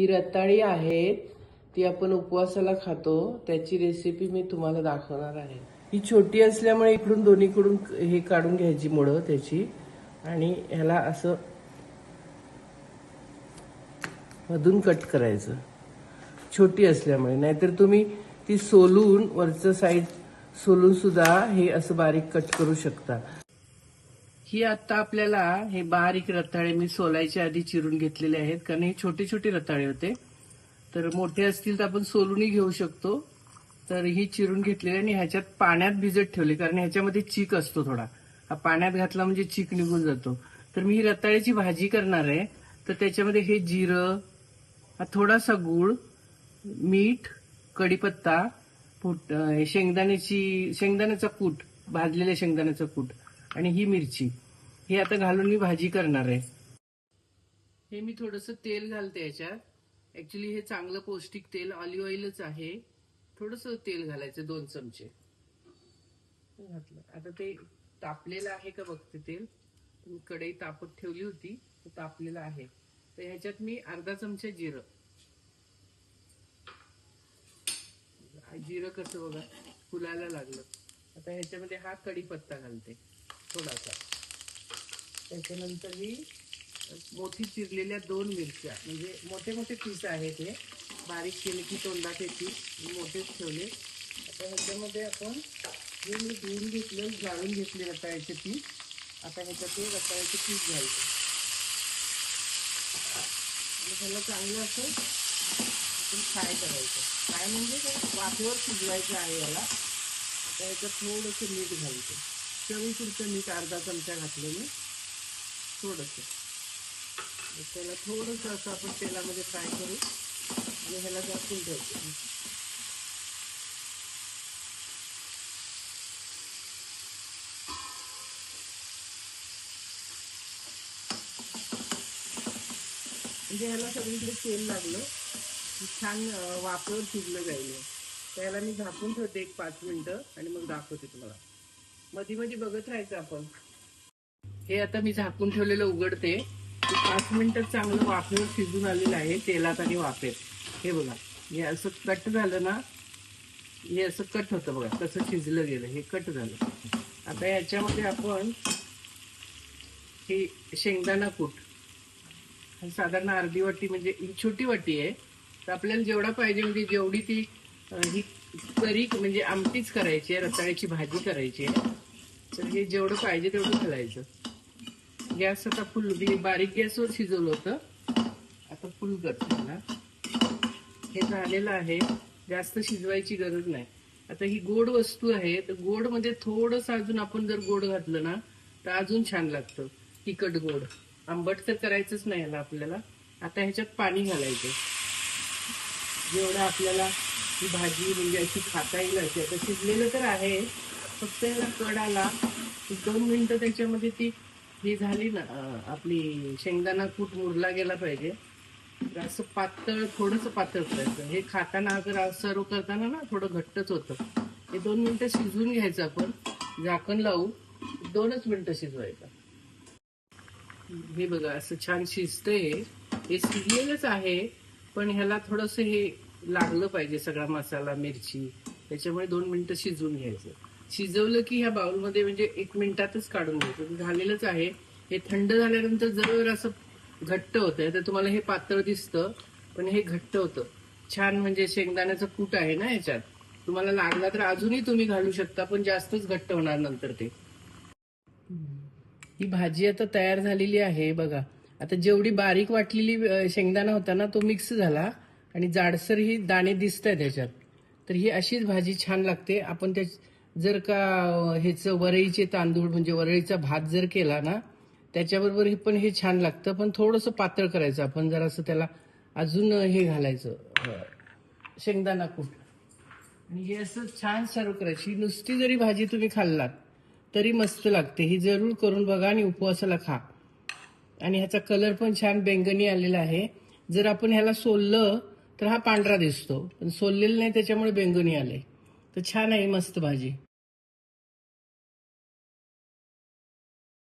ही रताळी आहे ती आपण उपवासाला खातो त्याची रेसिपी मी तुम्हाला दाखवणार आहे. ही छोटी असल्यामुळे इकडून दोन्हीकडून हे काढून घ्यायची मुळं त्याची. आणि ह्याला असं मधून कट करायचं. छोटी असल्यामुळे. नाहीतर तुम्ही ती सोलून वरचं साईड सोलून सुद्धा हे असं बारीक कट करू शकता. ही आता आपल्याला हे बारीक रताळे मी सोलायच्या आधी चिरून घेतलेले आहेत कारण हे छोटे छोटे रताळे होते. तर मोठे असतील तर आपण सोलूनही घेऊ शकतो. तर ही चिरून घेतलेली आणि ह्याच्यात पाण्यात भिजत ठेवली कारण ह्याच्यामध्ये चीक असतो थोडा. हा पाण्यात घातला म्हणजे चीक निघून जातो. तर मी ही रताळ्याची भाजी करणार आहे. तर त्याच्यामध्ये हे जिरं हा थोडासा गूळ मीठ कढीपत्ता फुट हे शेंगदाण्याची शेंगदाण्याचा कूट भाजलेल्या शेंगदाण्याचा कूट. आणि ही मिरची. ही आता घालून मी भाजी करणार आहे. हे मी थोडस तेल घालते याच्यात. ऍक्च्युली हे चांगलं पौष्टिक तेल ऑलिव्ह ऑइलच आहे. थोडस तेल घालायचं दोन चमचे. घातलं. आता ते तापलेलं आहे का बघते तेल? मी कढई तापत ठेवली होती तापलेलं आहे. तर ह्याच्यात मी अर्धा चमचा जिरं. जिरं कसं बघा फुलायला लागलं. आता ह्याच्यामध्ये हा कढीपत्ता घालते. थोडासा. त्याच्यानंतर मी मोठी चिरलेल्या दोन मिरच्या म्हणजे मोठे मोठे पीस आहेत हे. बारीक केले की तोंडात येतील मोठेच ठेवले. आता ह्याच्यामध्ये आपण जे मी धुवून घेतलं जाळून घेतले रताळ्याचे पीस. आता ह्याच्यात ते रताळ्याचे पीस घालते. आणि ह्याला चांगलं असं आपण फ्राय करायचं. फ्राय म्हणजे वाफेवर शिजवायचं आहे याला आता ह्याच्यात थोडंसं मीठ घालते. चवीपुरतं मीठ अर्धा चमचा घातलं मी. थोडंसं. त्याला थोडंसं असं आपण तेलामध्ये फ्राय करू. आणि ह्याला झाकून ठेवतो. म्हणजे ह्याला सगळीकडे तेल लागलं. छान अं, वाफेवर शिजलं जाईल त्याला मी झाकून ठेवते एक पाच मिनटं. आणि मग दाखवते तुम्हाला. मध्ये मध्ये बघत राहायचं आपण. हे आता मी झाकून ठेवलेलं उघडते. पाच मिनिटं चांगलं वाफेवर शिजून आलेलं आहे. तेलात आणि वाफेत. हे बघा. हे असं कट झालं ना हे असं कट होतं बघा. कसं शिजलं गेलं. हे कट झालं. आता याच्यामध्ये आपण हे शेंगदाणा कूट. साधारण अर्धी वाटी म्हणजे ही छोटी वाटी आहे. तर आपल्याला जेवढा पाहिजे म्हणजे जेवढी ती ही करी म्हणजे आमटीच करायची आहे रताळ्याची भाजी करायची आहे. तर हे जेवढं पाहिजे तेवढं घालायचं. गॅस आता फुल मी बारीक गॅसवर शिजवलं होतं. आता फुल करते मला हे झालेलं आहे. जास्त शिजवायची गरज नाही. आता ही गोड वस्तू आहे तर गोडमध्ये म्हणजे थोडंसं अजून आपण जर गोड घातलं ना तर अजून छान लागतं. तिखट गोड. आंबट तर करायचंच नाही याला आपल्याला. आता ह्याच्यात पाणी घालायचं. जेवढं आपल्याला ही भाजी म्हणजे अशी खाता येईल अशी आता शिजलेलं तर आहे फक्त याला कड आला दोन मिनिटं त्याच्यामध्ये ती ही झाली ना आपली शेंगदाणा कूट मुरला गेला पाहिजे. तर असं पातळ थोडस पातळ करायचं. हे खाताना जर सर्व करताना ना थोडं घट्टच होतं. हे दोन मिनिटं शिजवून घ्यायचं आपण. झाकण लावू. दोनच मिनिटं शिजवायचं. हे बघा असं छान शिजतंय. हे. हे शिजलेलंच आहे पण ह्याला थोडस हे लागलं पाहिजे सगळा मसाला मिरची. त्याच्यामुळे दोन मिनिटं शिजवून घ्यायचं. शिजवलं की ह्या बाउलमध्ये म्हणजे एक मिनिटातच काढून घ्यायचं. म्हणजे झालेलंच आहे. हे थंड झाल्यानंतर जर असं घट्ट होतंय. तर तुम्हाला हे पातळ दिसतं पण हे घट्ट होतं. छान म्हणजे शेंगदाण्याचं कूट आहे ना याच्यात तुम्हाला लागला तर अजूनही तुम्ही घालू शकता पण जास्तच घट्ट होणार नंतर ते. ही भाजी आता तयार झालेली आहे बघा. आता जेवढी बारीक वाटलेली शेंगदाणा होता ना तो मिक्स झाला. आणि जाडसर ही दाणे दिसत आहेत त्याच्यात. तर ही अशीच भाजी छान लागते. आपण त्या जर का ह्याचं वरईचे तांदूळ म्हणजे वरळीचा भात जर केला ना त्याच्याबरोबर हे पण हे छान लागतं. पण थोडंसं पातळ करायचं आपण जरासं त्याला अजून हे घालायचं. शेंगदाणा कूट. आणि हे असं छान सर्व करायची. नुसती जरी भाजी तुम्ही खाल्लात तरी मस्त लागते. ही जरूर करून बघा आणि उपवासाला खा. आणि ह्याचा कलर पण छान बेंगणी आलेला आहे. जर आपण ह्याला सोललं तर हा पांढरा दिसतो. पण सोललेला नाही त्याच्यामुळे बेंगुनी आले तर छान आहे मस्त भाजी.